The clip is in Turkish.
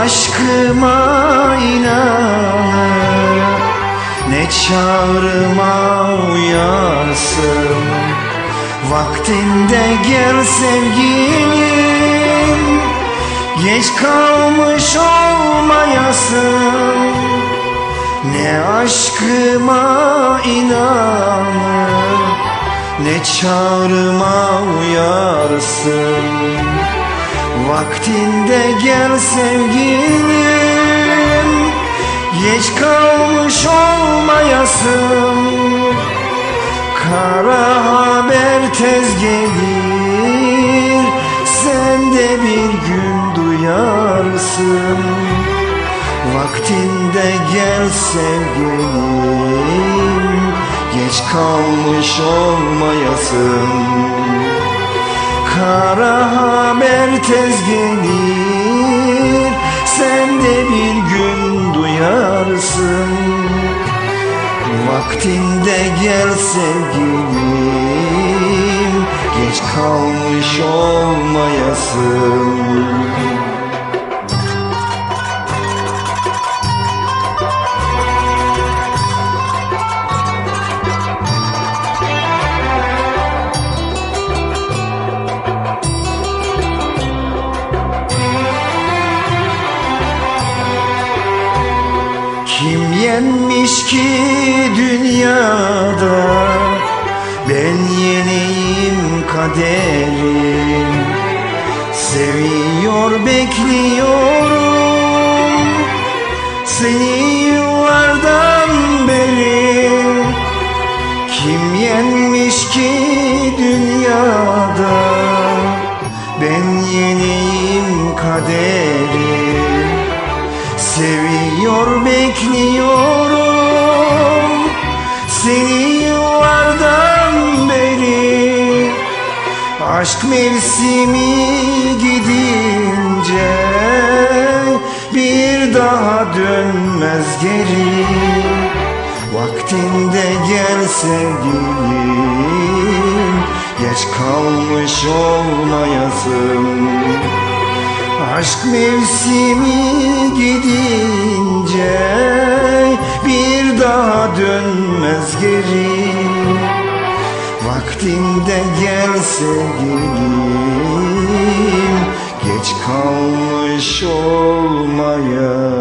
aşkıma inanır Ne çağrıma uyarsın Vaktinde gel sevgilim Geç kalmış olmayasın. Ne aşkıma inanır Ne çağrıma uyarsın Vaktinde gel sevgilim Geç kalmış olmayasın. Kara haber tez gelir Sen de bir gün duyarsın. Vaktinde gel sevgilim Geç kalmış olmayasın Kara haber tez gelir Sen de bir gün duyarsın. Vaktinde gel sevgilim Geç kalmış olmayasın Kim yenmiş ki dünyada? Ben yeneyim kaderim. Seviyor bekliyorum Seni yıllardan beri. Kim yenmiş ki dünyada? Ben yeneyim Aşk mevsimi gidince Bir daha dönmez geri. Vaktinde gel sevgilim Geç kalmış olmayasın Aşk mevsimi gidince bir daha dönmez geri Vaktinde gel sevgilim. Geç kalmış olmaya.